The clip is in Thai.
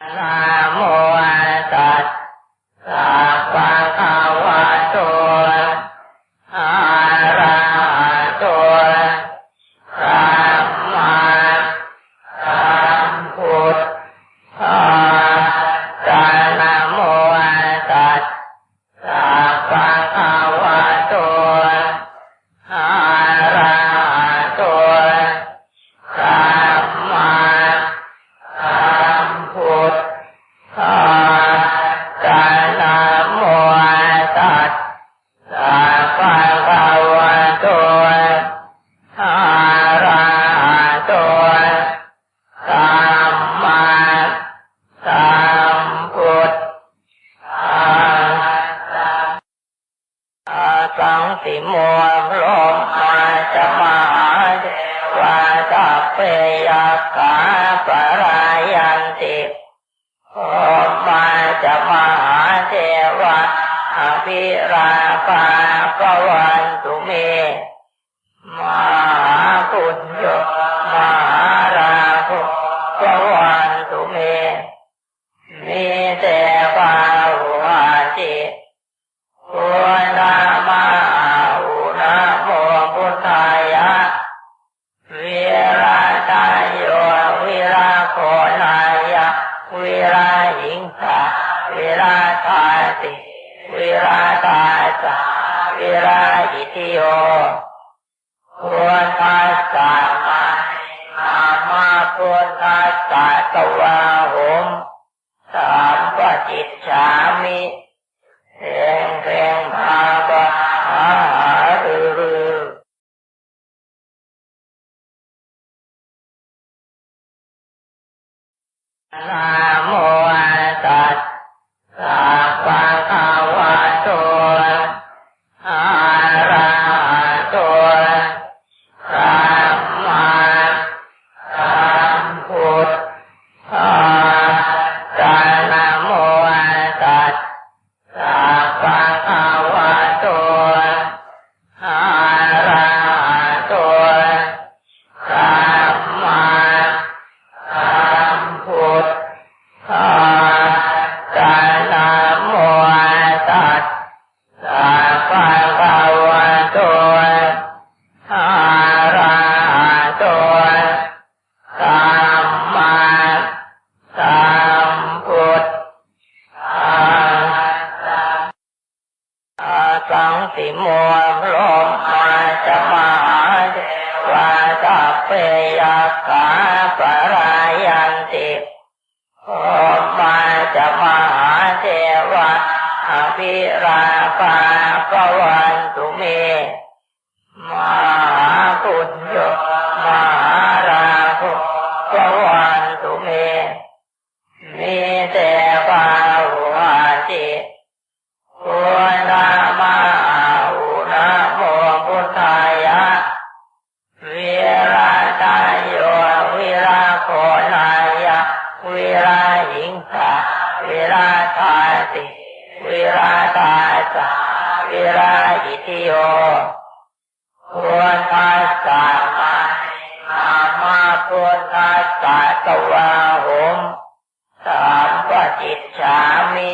น สังติโมโลมาจะมาเทวาตัพเปยกาปรายันติโอมาจะมาเทวะอภิราภาปวันตุเม สาวิราตาติวิราตาสาวิราอิติโยพุทธัสสะมานามาพุทธัสสะตวาหุมสามปจิตฉามิเพ่งเพ่งภาบาหารือรือนะโม ส งสิโมโลมาจะมาเทวาตัพเปยกาปรายันติโอมาจะมาเทวะอภิราภาปวันตุเมม วิราตาติวิราตาสาวิราอิติโยควรทัสสะมานามาควรทัสสะตวาหมสามปจิตฉามิ